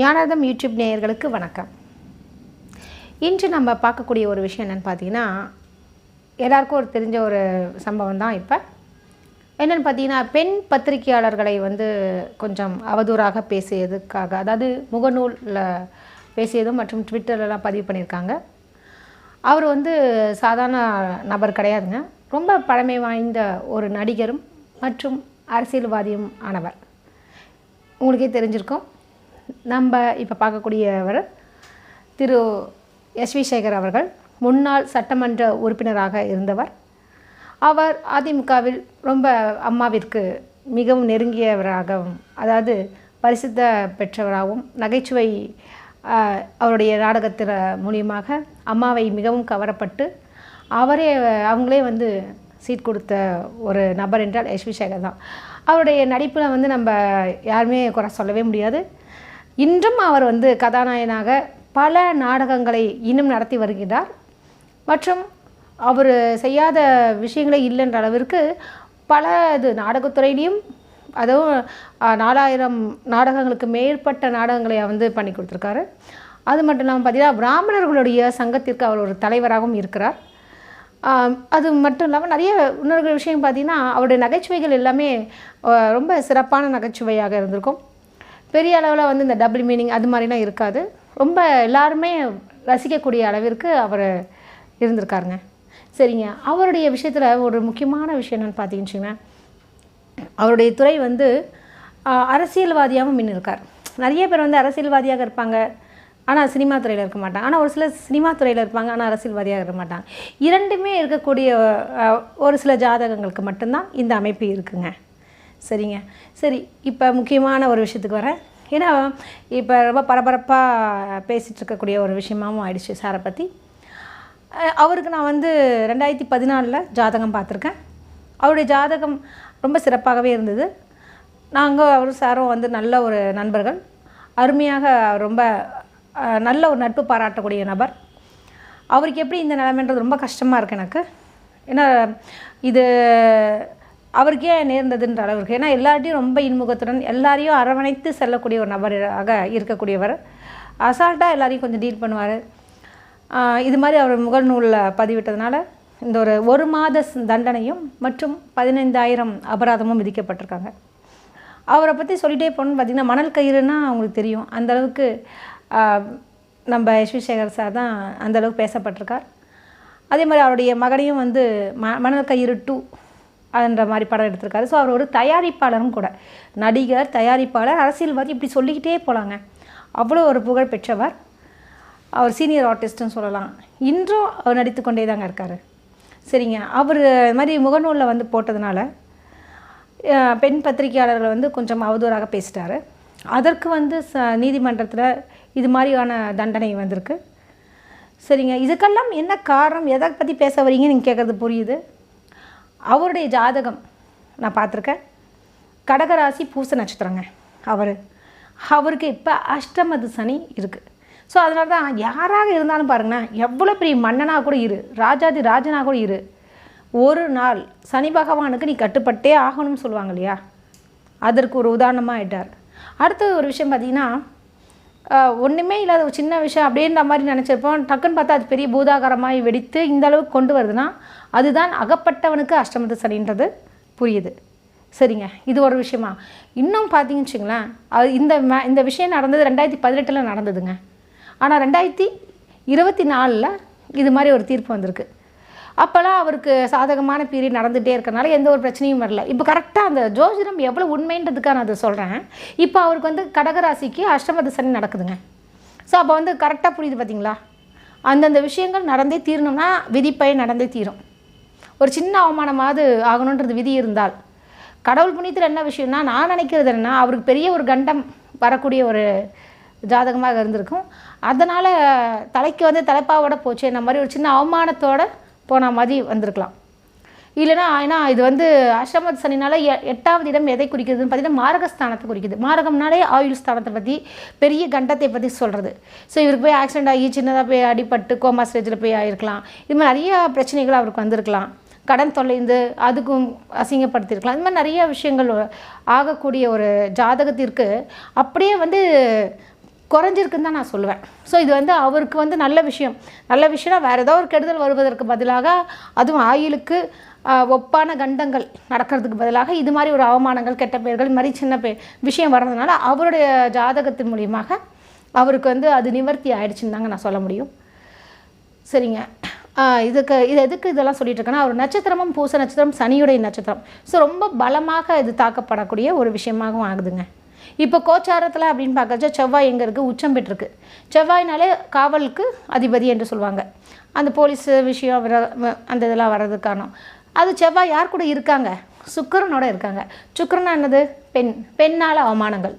ஞானதம் YouTube நேயர்களுக்கு வணக்கம். இன்று நம்ம பார்க்கக்கூடிய ஒரு விஷயம் என்னென்னு பார்த்தீங்கன்னா எல்லாருக்கும் ஒரு தெரிஞ்ச ஒரு சம்பவம் தான் இப்போ. என்னென்னு பார்த்தீங்கன்னா பெண் பத்திரிகையாளர்களை வந்து கொஞ்சம் அவதூறாக பேசியதுக்காக அதாவது முகநூலில் பேசியதும் மற்றும் ட்விட்டர்லலாம் பதிவு பண்ணியிருக்காங்க. அவர் வந்து சாதாரண நபர் கிடையாதுங்க. ரொம்ப பழமை வாய்ந்த ஒரு நடிகரும் மற்றும் அரசியல்வாதியும் ஆனவர். உங்களுக்கே தெரிஞ்சிருக்கும். நம்ம இப்போ பார்க்கக்கூடியவர் திரு எஸ் வி சேகர் அவர்கள் முன்னாள் சட்டமன்ற உறுப்பினராக இருந்தவர். அவர் அதிமுகவில் ரொம்ப அம்மாவிற்கு மிகவும் நெருங்கியவராகவும் அதாவது பரிசுத்த பெற்றவராகவும் நகைச்சுவை அவருடைய நாடகத்தில் மூலியமாக அம்மாவை மிகவும் கவரப்பட்டு அவரே அவங்களே வந்து சீட் கொடுத்த ஒரு நபர் என்றால் எஸ்வி சேகர் தான். அவருடைய நடிப்பில் வந்து நம்ம யாருமே குறை சொல்லவே முடியாது. இன்றும் அவர் வந்து கதாநாயகனாக பல நாடகங்களை இன்னும் நடத்தி வருகிறார். மற்றும் அவர் செய்யாத விஷயங்களே இல்லைன்ற அளவிற்கு பல இது நாடகத்துறையிலையும் அதுவும் நாலாயிரம் நாடகங்களுக்கு மேற்பட்ட நாடகங்களை வந்து பண்ணி கொடுத்துருக்காரு. அது மட்டும் இல்லாமல் பார்த்தீங்கன்னா பிராமணர்களுடைய சங்கத்திற்கு அவர் ஒரு தலைவராகவும் இருக்கிறார். அது மட்டும் இல்லாமல் நிறைய இன்னொரு விஷயம் பார்த்தீங்கன்னா அவருடைய நகைச்சுவைகள் எல்லாமே ரொம்ப சிறப்பான நகைச்சுவையாக இருந்திருக்கும். பெரிய அளவில் வந்து இந்த டபுள் மீனிங் அது மாதிரிலாம் இருக்காது. ரொம்ப எல்லாருமே ரசிக்கக்கூடிய அளவிற்கு அவர் இருந்திருக்காருங்க. சரிங்க. அவருடைய விஷயத்தில் ஒரு முக்கியமான விஷயம் என்னென்னு பார்த்தீங்கன்னு அவருடைய துறை வந்து அரசியல்வாதியாகவும் மின் இருக்கார் நிறைய பேர் வந்து அரசியல்வாதியாக இருப்பாங்க. ஆனால் சினிமா துறையில் இருக்க மாட்டாங்க. ஆனால் ஒரு சில சினிமா துறையில் இருப்பாங்க. ஆனால் அரசியல்வாதியாக இருக்க மாட்டாங்க. இரண்டுமே இருக்கக்கூடிய ஒரு சில ஜாதகங்களுக்கு மட்டும்தான் இந்த அமைப்பு இருக்குங்க. சரிங்க. சரி இப்போ முக்கியமான ஒரு விஷயத்துக்கு வரேன். ஏன்னா இப்போ ரொம்ப பரபரப்பாக பேசிகிட்டு இருக்கக்கூடிய ஒரு விஷயமாவும் ஆயிடுச்சு சாரை பற்றி அவருக்கு நான் வந்து ரெண்டாயிரத்தி பதினாலில் ஜாதகம் பார்த்துருக்கேன். அவருடைய ஜாதகம் ரொம்ப சிறப்பாகவே இருந்தது. நாங்கள் அவரும் சாரும் வந்து நல்ல ஒரு நண்பர்கள். அருமையாக ரொம்ப நல்ல ஒரு நட்பு பாராட்டக்கூடிய நபர். அவருக்கு எப்படி இந்த நிலைமைன்றது ரொம்ப கஷ்டமாக இருக்குது எனக்கு. ஏன்னா இது அவருக்கே நேர்ந்ததுன்ற அளவுக்கு ஏன்னா எல்லார்ட்டையும் ரொம்ப இன்முகத்துடன் எல்லாரையும் அரவணைத்து செல்லக்கூடிய ஒரு நபராக இருக்கக்கூடியவர். அசால்ட்டாக எல்லாரையும் கொஞ்சம் டீல் பண்ணுவார். இது மாதிரி அவர் முகநூலில் பதிவிட்டதுனால இந்த ஒரு ஒரு மாத தண்டனையும் மற்றும் பதினைந்தாயிரம் அபராதமும் விதிக்கப்பட்டிருக்காங்க. அவரை பற்றி சொல்லிட்டே போகணும்னு பார்த்திங்கன்னா மணல் கயிறுனா அவங்களுக்கு தெரியும். அந்த அளவுக்கு நம்ம எஸ்வி சேகர் சார் தான் அந்த அளவுக்கு பேசப்பட்டிருக்கார். அதே மாதிரி அவருடைய மகனையும் வந்து ம மணல் கயிறு டூ என்ற மாதிரி படம் எடுத்திருக்காரு. ஸோ அவர் ஒரு தயாரிப்பாளரும் கூட. நடிகர் தயாரிப்பாளர் அரசியல்வாதி இப்படி சொல்லிக்கிட்டே போகலாங்க அவ்வளோ ஒரு புகழ் பெற்றவர். அவர் சீனியர் ஆர்டிஸ்ட்னு சொல்லலாம். இன்றும் அவர் நடித்து கொண்டே தாங்க இருக்கார். சரிங்க. அவர் இது மாதிரி முகநூலில் வந்து போட்டதுனால பெண் பத்திரிகையாளர்கள் வந்து கொஞ்சம் அவதூறாக பேசிட்டாரு. அதற்கு வந்து ச நீதிமன்றத்தில் இது மாதிரியான தண்டனை வந்திருக்கு. சரிங்க. இதுக்கெல்லாம் என்ன காரணம்? எதை பற்றி பேச வரீங்கன்னு நீங்கள் கேட்குறது புரியுது. அவருடைய ஜாதகம் நான் பார்த்துருக்கேன். கடகராசி பூச நட்சத்திரங்க அவர். அவருக்கு இப்போ அஷ்டமது சனி இருக்குது ஸோ அதனால தான் யாராக இருந்தாலும் பாருங்களேன் எவ்வளோ பெரிய மன்னனாக கூட இரு ராஜாதி ராஜனாக கூட இரு. ஒரு நாள் சனி பகவானுக்கு நீ கட்டுப்பட்டே ஆகணும்னு சொல்லுவாங்க இல்லையா? அதற்கு ஒரு உதாரணமாக ஆயிட்டார். அடுத்தது ஒரு விஷயம் பார்த்தீங்கன்னா ஒன்றுமே இல்லாத ஒரு சின்ன விஷயம் அப்படின்ற மாதிரி நினச்சிருப்போம். டக்குன்னு பார்த்தா அது பெரிய பூதாகரமாக வெடித்து இந்த அளவுக்கு கொண்டு வருதுன்னா அதுதான் அகப்பட்டவனுக்கு அஷ்டமத்து சனின்றது புரியுது. சரிங்க இது ஒரு விஷயமா? இன்னும் பார்த்தீங்கன்னு வச்சுங்களேன் அது இந்த இந்த விஷயம் நடந்தது ரெண்டாயிரத்தி பதினெட்டில் நடந்ததுங்க. ஆனால் ரெண்டாயிரத்தி இருபத்தி நாலில் இது மாதிரி ஒரு தீர்ப்பு வந்திருக்கு. அப்போல்லாம் அவருக்கு சாதகமான பீரியட் நடந்துகிட்டே இருக்கனால எந்த ஒரு பிரச்சனையும் வரல. இப்போ கரெக்டாக அந்த ஜோதிடம் எவ்வளோ உண்மைன்றதுக்காக நான் அதை சொல்கிறேன் இப்போ அவருக்கு வந்து கடகராசிக்கு அஷ்டமத சனி நடக்குதுங்க. ஸோ அப்போ வந்து கரெக்டாக புரியுது பார்த்தீங்களா? அந்தந்த விஷயங்கள் நடந்தே தீரணும்னா விதிப்பயன் நடந்தே தீரும். ஒரு சின்ன அவமானமாவது ஆகணுன்றது விதி இருந்தால். கடவுள் புண்ணியத்தில் என்ன விஷயம்னா நான் நினைக்கிறது என்னன்னா அவருக்கு பெரிய ஒரு கண்டம் வரக்கூடிய ஒரு ஜாதகமாக இருந்திருக்கும். அதனால் தலைக்கு வந்து தலைப்பாவோட போச்சு என்ன மாதிரி ஒரு சின்ன அவமானத்தோட போன மாதிரி வந்திருக்கலாம். இல்லைன்னா ஏன்னா இது வந்து அஷ்டமத் சனினால எ- எட்டாவது இடம் எதை குறிக்கிறதுன்னு பார்த்தீங்கன்னா மாரகஸ்தானத்தை குறிக்குது. மாரகம்னாலே ஆயுள் ஸ்தானத்தை பற்றி பெரிய கண்டத்தை பற்றி சொல்கிறது ஸோ இவருக்கு போய் ஆக்சிடென்ட் ஆகி சின்னதாக போய் அடிபட்டு கோமா ஸ்டேஜில் போய் ஆகிருக்கலாம் இது மாதிரி நிறைய பிரச்சனைகள் அவருக்கு வந்திருக்கலாம். கடன் தொலைந்து அதுக்கும் அசிங்கப்படுத்தியிருக்கலாம் இந்த மாதிரி நிறைய விஷயங்கள் ஆகக்கூடிய ஒரு ஜாதகத்திற்கு அப்படியே வந்து குறைஞ்சிருக்குன்னு தான் நான் சொல்லுவேன். ஸோ இது வந்து அவருக்கு வந்து நல்ல விஷயம். நல்ல விஷயம்னா வேறு ஏதோ ஒரு கெடுதல் வருவதற்கு பதிலாக அதுவும் ஆயிலுக்கு ஒப்பான கண்டங்கள் நடக்கிறதுக்கு பதிலாக இது மாதிரி ஒரு அவமானங்கள் கெட்ட பெயர்கள் இது மாதிரி சின்ன பே விஷயம் வர்றதுனால அவருடைய ஜாதகத்தின் மூலியமாக அவருக்கு வந்து அது நிவர்த்தி ஆயிடுச்சுன்னு தாங்க நான் சொல்ல முடியும். சரிங்க. இதுக்கு இது எதுக்கு இதெல்லாம் சொல்லிட்டு இருக்கேன்னா ஒரு நட்சத்திரமும் பூச நட்சத்திரம் சனியுடைய நட்சத்திரம். ஸோ ரொம்ப பலமாக இது தாக்கப்படக்கூடிய ஒரு விஷயமாகவும் ஆகுதுங்க. இப்போ கோச்சாரத்தில் அப்படின்னு பார்க்கறச்ச செவ்வாய் எங்கே இருக்குது உச்சம் பெற்றிருக்கு. செவ்வாய்னாலே காவலுக்கு அதிபதி என்று சொல்லுவாங்க. அந்த போலீஸ் விஷயம் விர- அந்த இதெல்லாம் வர்றதுக்கு காரணம். அது செவ்வாய் யார் கூட இருக்காங்க? சுக்கரனோட இருக்காங்க. சுக்கிரனா என்னது? பெண். பெண்ணால் அவமானங்கள்.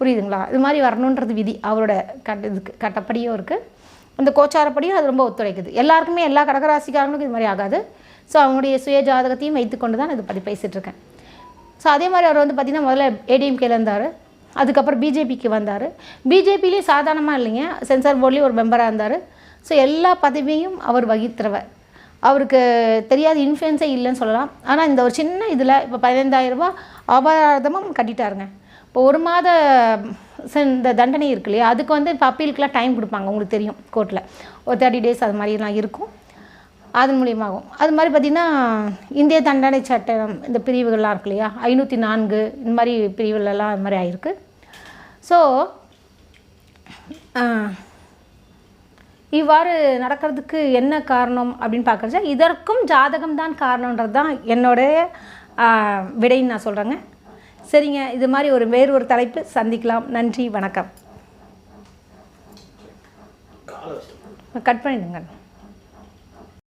புரியுதுங்களா? இது மாதிரி வரணுன்றது விதி. அவரோட கட்ட இதுக்கு கட்டப்படியும் இருக்குது அந்த கோச்சாரப்படியும் அது ரொம்ப ஒத்துழைக்குது. எல்லாருக்குமே எல்லா கடகராசிக்காரங்களுக்கும் இது மாதிரி ஆகாது. ஸோ அவங்களுடைய சுய ஜாதகத்தையும் வைத்துக்கொண்டு தான் இது பற்றி பேசிகிட்டு இருக்கேன். ஸோ அதே மாதிரி அவர் வந்து பார்த்திங்கன்னா முதல்ல ஏடிஎம்கேல இருந்தார். அதுக்கப்புறம் பிஜேபிக்கு வந்தார். பிஜேபிலேயும் சாதாரணமாக இல்லைங்க. சென்சார் போர்ட்லேயும் ஒரு மெம்பராக இருந்தார். ஸோ எல்லா பதவியும் அவர் வகிக்கிறவர் அவருக்கு தெரியாத இன்ஃப்ளூயன்ஸே இல்லைன்னு சொல்லலாம். ஆனால் இந்த ஒரு சின்ன இதில் இப்போ பதினைந்தாயிரரூபா அபராதமும் கட்டிட்டாருங்க. இப்போ ஒரு மாத இந்த தண்டனை இருக்கு இல்லையா? அதுக்கு வந்து இப்போ அப்பீலுக்குலாம் டைம் கொடுப்பாங்க. உங்களுக்கு தெரியும் கோர்ட்டில் ஒரு தேர்ட்டி டேஸ் அது மாதிரிலாம் இருக்கும். அதன் மூலியமாகும். அது மாதிரி பார்த்திங்கன்னா இந்திய தண்டனை சட்டம் இந்த பிரிவுகள்லாம் இருக்கு இல்லையா? ஐநூற்றி நான்கு இந்த மாதிரி பிரிவுகளெல்லாம் இது மாதிரி ஆயிருக்கு. ஸோ இவ்வாறு நடக்கிறதுக்கு என்ன காரணம் அப்படின்னு பார்க்குறச்ச இதற்கும் ஜாதகம் தான் காரணன்றது தான் என்னுடைய விடைன்னு நான் சொல்கிறேங்க சரிங்க இது மாதிரி ஒரு வேறு ஒரு தலைப்பு சந்திக்கலாம். நன்றி வணக்கம். கட் பண்ணிடுங்க.